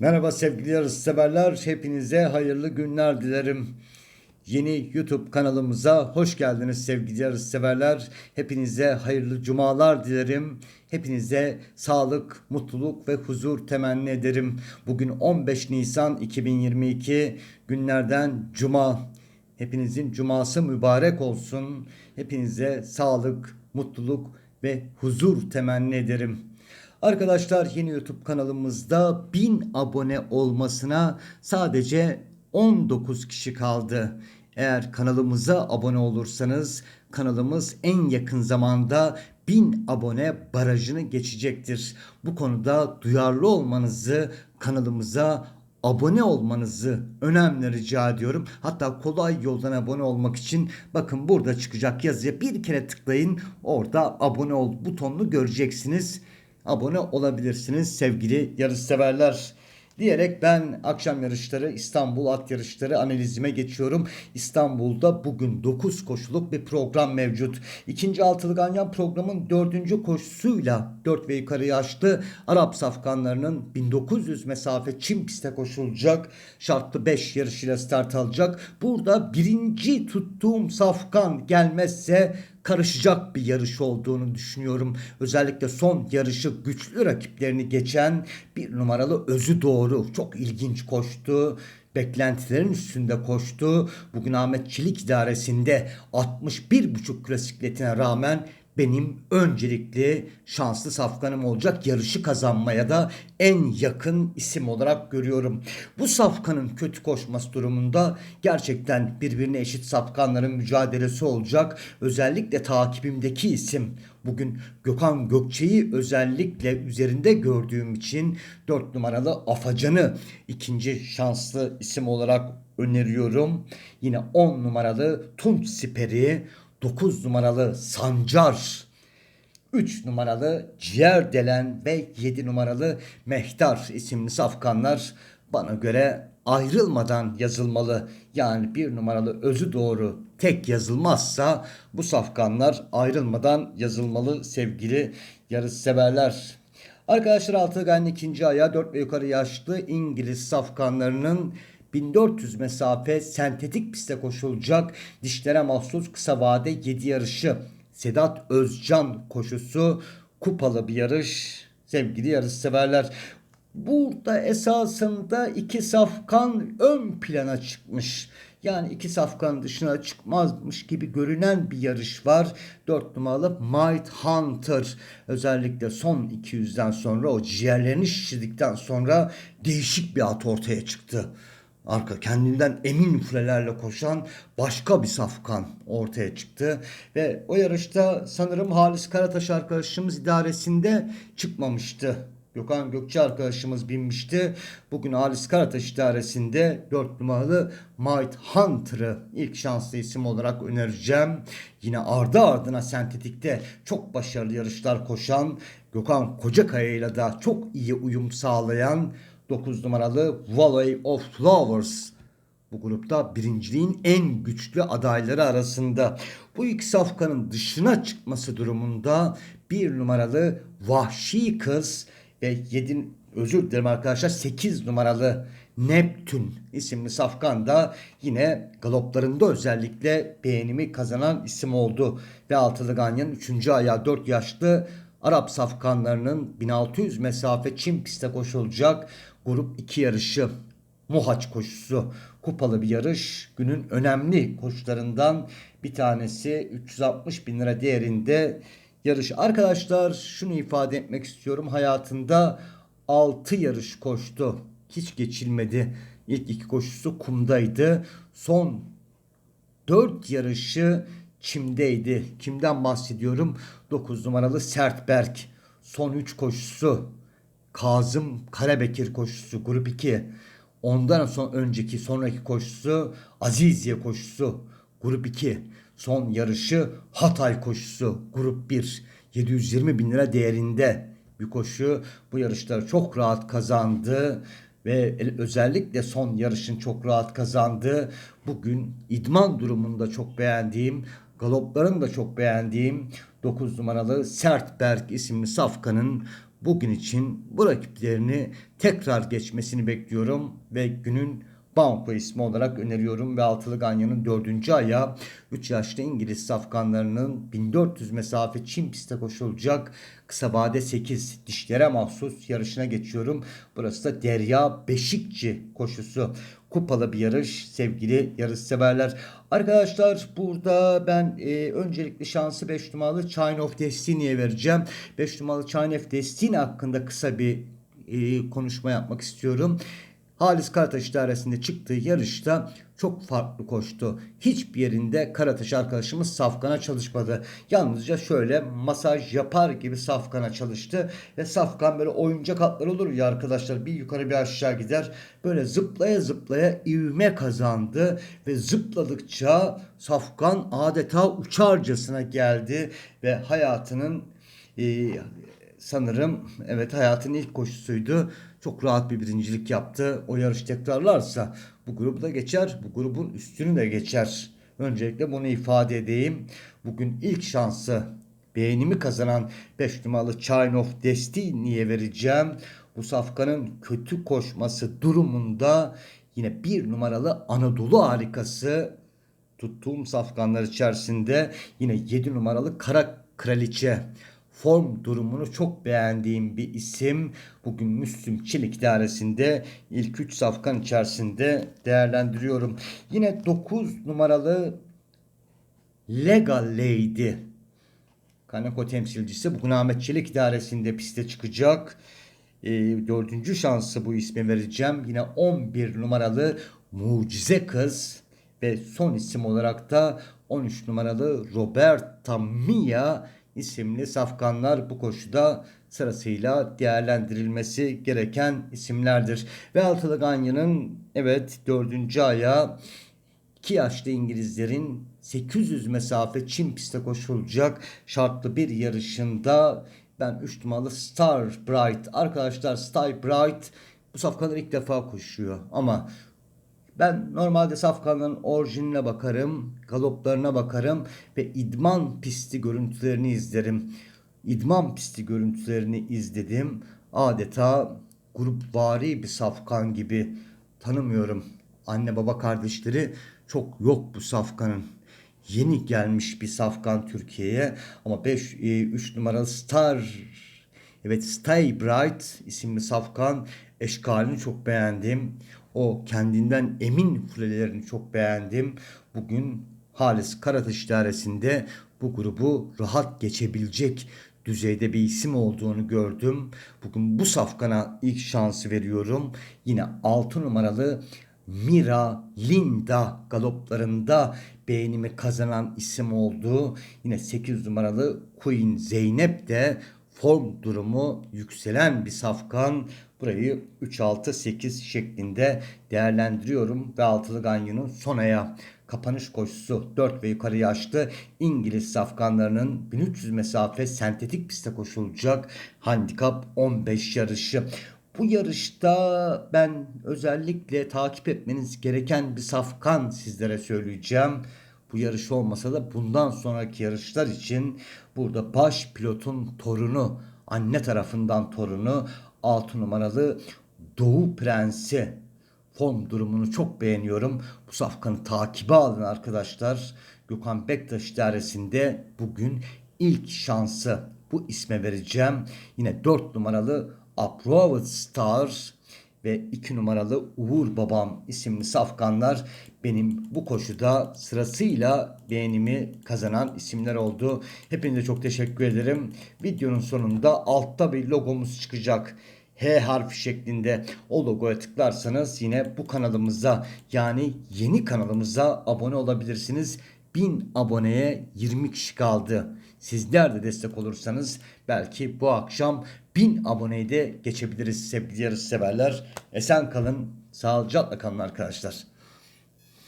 Merhaba sevgili yarışseverler. Hepinize hayırlı günler dilerim. Yeni YouTube kanalımıza hoş geldiniz sevgili yarışseverler. Hepinize hayırlı cumalar dilerim. Hepinize sağlık, mutluluk ve huzur temenni ederim. Bugün 15 Nisan 2022 günlerden cuma. Hepinizin cuması mübarek olsun. Hepinize sağlık, mutluluk ve huzur temenni ederim. Arkadaşlar yeni YouTube kanalımızda 1000 abone olmasına sadece 19 kişi kaldı. Eğer kanalımıza abone olursanız kanalımız en yakın zamanda 1000 abone barajını geçecektir. Bu konuda duyarlı olmanızı, kanalımıza abone olmanızı önemli rica ediyorum. Hatta kolay yoldan abone olmak için bakın burada çıkacak yazıya bir kere tıklayın. Orada abone ol butonunu göreceksiniz abone olabilirsiniz sevgili yarışseverler. Diyerek ben akşam yarışları İstanbul at yarışları analizime geçiyorum. İstanbul'da bugün 9 koşuluk bir program mevcut. İkinci altılı ganyan programın dördüncü koşusuyla 4 ve yukarı yaşlı Arap safkanlarının 1900 mesafe çim piste koşulacak. Şartlı 5 yarışıyla start alacak. Burada birinci tuttuğum safkan gelmezse karışacak bir yarış olduğunu düşünüyorum. Özellikle son yarışı güçlü rakiplerini geçen bir numaralı özü doğru çok ilginç koştu. Beklentilerin üstünde koştu. Bugün Ahmet Çelik idaresinde 61,5 klasikletine rağmen benim öncelikli şanslı safkanım olacak. Yarışı kazanmaya da en yakın isim olarak görüyorum. Bu safkanın kötü koşması durumunda gerçekten birbirine eşit safkanların mücadelesi olacak. Özellikle takibimdeki isim bugün Gökhan Gökçe'yi özellikle üzerinde gördüğüm için 4 numaralı Afacan'ı ikinci şanslı isim olarak öneriyorum. Yine 10 numaralı Tunç Siperi 9 numaralı Sancar, 3 numaralı Ciğer Delen ve 7 numaralı Mehtar isimli safkanlar bana göre ayrılmadan yazılmalı. Yani bir numaralı özü doğru tek yazılmazsa bu safkanlar ayrılmadan yazılmalı sevgili yarış severler. Arkadaşlar altı ganyan ikinci ayağı 4 ve yukarı yaşlı İngiliz safkanlarının 1400 mesafe sentetik piste koşulacak dişlere mahsus kısa vade 7 yarışı Sedat Özcan koşusu kupalı bir yarış sevgili yarış severler. Burada esasında iki safkan ön plana çıkmış. Yani iki safkan dışına çıkmazmış gibi görünen bir yarış var. 4 numaralı Might Hunter özellikle son 200'den sonra o ciğerlerini şişirdikten sonra değişik bir at ortaya çıktı arka kendinden emin fülelerle koşan başka bir safkan ortaya çıktı. Ve o yarışta sanırım Halis Karataş arkadaşımız idaresinde çıkmamıştı. Gökhan Gökçe arkadaşımız binmişti. Bugün Halis Karataş idaresinde 4 numaralı Might Hunter'ı ilk şanslı isim olarak önereceğim. Yine ardı ardına sentetikte çok başarılı yarışlar koşan Gökhan Kocakaya ile de çok iyi uyum sağlayan 9 numaralı Valley of Flowers bu grupta birinciliğin en güçlü adayları arasında. Bu iki safkanın dışına çıkması durumunda bir numaralı Vahşi Kız ve 7 özür dilerim arkadaşlar 8 numaralı Neptün isimli safkan da yine galoplarında özellikle beğenimi kazanan isim oldu. Ve Altılı Ganyan'ın 3. ayağı 4 yaşlı Arap safkanlarının 1600 mesafe Çin piste koşulacak grup 2 yarışı Muhaç koşusu kupalı bir yarış. Günün önemli koşularından bir tanesi 360 bin lira değerinde yarış. Arkadaşlar şunu ifade etmek istiyorum. Hayatında 6 yarış koştu. Hiç geçilmedi. İlk iki koşusu kumdaydı. Son 4 yarışı çimdeydi. Kimden bahsediyorum? 9 numaralı Sertberk. Son 3 koşusu Kazım Karabekir koşusu grup 2. Ondan son önceki sonraki koşusu Aziziye koşusu grup 2. Son yarışı Hatay koşusu grup 1. 720 bin lira değerinde bir koşu. Bu yarışları çok rahat kazandı ve özellikle son yarışın çok rahat kazandı. Bugün idman durumunda çok beğendiğim, galopların da çok beğendiğim 9 numaralı Sertberg isimli safkanın bugün için bu rakiplerini tekrar geçmesini bekliyorum ve günün Banko ismi olarak öneriyorum ve Altılı Ganyan'ın dördüncü ayağı 3 yaşlı İngiliz safkanlarının 1400 mesafe Çin pistte koşulacak kısa vade 8 dişlere mahsus yarışına geçiyorum. Burası da Derya Beşikçi koşusu. Kupalı bir yarış sevgili yarış severler. Arkadaşlar burada ben e, öncelikle şansı 5 numaralı Chine of Destiny'ye vereceğim. 5 numaralı Chine of Destiny hakkında kısa bir e, konuşma yapmak istiyorum. Halis Karataş idaresinde çıktığı yarışta çok farklı koştu. Hiçbir yerinde Karataş arkadaşımız safkana çalışmadı. Yalnızca şöyle masaj yapar gibi safkana çalıştı. Ve safkan böyle oyuncak atlar olur ya arkadaşlar bir yukarı bir aşağı gider. Böyle zıplaya zıplaya ivme kazandı. Ve zıpladıkça safkan adeta uçarcasına geldi. Ve hayatının e, sanırım evet hayatın ilk koşusuydu. Çok rahat bir birincilik yaptı. O yarış tekrarlarsa bu grubu da geçer. Bu grubun üstünü de geçer. Öncelikle bunu ifade edeyim. Bugün ilk şansı beğenimi kazanan 5 numaralı Chine of Destiny'ye vereceğim. Bu safkanın kötü koşması durumunda yine bir numaralı Anadolu harikası tuttuğum safkanlar içerisinde yine 7 numaralı Kara Kraliçe form durumunu çok beğendiğim bir isim. Bugün Müslüm Çelik idaresinde ilk 3 safkan içerisinde değerlendiriyorum. Yine 9 numaralı Legal Lady Kaneko temsilcisi bugün Ahmet Çelik idaresinde piste çıkacak. E, dördüncü şansı bu ismi vereceğim. Yine 11 numaralı Mucize Kız ve son isim olarak da 13 numaralı Roberta Mia isimli safkanlar bu koşuda sırasıyla değerlendirilmesi gereken isimlerdir. Ve Altılı Ganyan'ın evet dördüncü ayağı iki yaşlı İngilizlerin 800 mesafe Çin pistte koşulacak şartlı bir yarışında ben 3 numaralı Star Bright arkadaşlar Star Bright bu safkanlar ilk defa koşuyor ama ben normalde safkanların orijinine bakarım, galoplarına bakarım ve idman pisti görüntülerini izlerim. İdman pisti görüntülerini izledim. Adeta grupvari bir safkan gibi tanımıyorum. Anne baba kardeşleri çok yok bu safkanın. Yeni gelmiş bir safkan Türkiye'ye ama 5 3 numaralı Star Evet Stay Bright isimli safkan eşkalini çok beğendim. O kendinden emin kulelerini çok beğendim. Bugün Halis Karataş idaresinde bu grubu rahat geçebilecek düzeyde bir isim olduğunu gördüm. Bugün bu safkana ilk şansı veriyorum. Yine 6 numaralı Mira Linda galoplarında beğenimi kazanan isim oldu. Yine 8 numaralı Queen Zeynep de form durumu yükselen bir safkan. Burayı 3-6-8 şeklinde değerlendiriyorum ve altılı ganyonun son aya kapanış koşusu 4 ve yukarı yaşlı İngiliz safkanlarının 1300 mesafe sentetik pistte koşulacak handikap 15 yarışı. Bu yarışta ben özellikle takip etmeniz gereken bir safkan sizlere söyleyeceğim. Bu yarış olmasa da bundan sonraki yarışlar için burada baş pilotun torunu, anne tarafından torunu 6 numaralı Doğu Prensi form durumunu çok beğeniyorum. Bu safkanı takibe alın arkadaşlar. Gökhan Bektaş idaresinde bugün ilk şansı bu isme vereceğim. Yine 4 numaralı Approved Stars ve 2 numaralı Uğur Babam isimli safkanlar benim bu koşuda sırasıyla beğenimi kazanan isimler oldu. Hepinize çok teşekkür ederim. Videonun sonunda altta bir logomuz çıkacak. H harfi şeklinde o logoya tıklarsanız yine bu kanalımıza yani yeni kanalımıza abone olabilirsiniz. 1000 aboneye 20 kişi kaldı. Sizler de destek olursanız belki bu akşam 1000 aboneyi de geçebiliriz sevgili yarış severler. Esen kalın, sağlıcakla kalın arkadaşlar.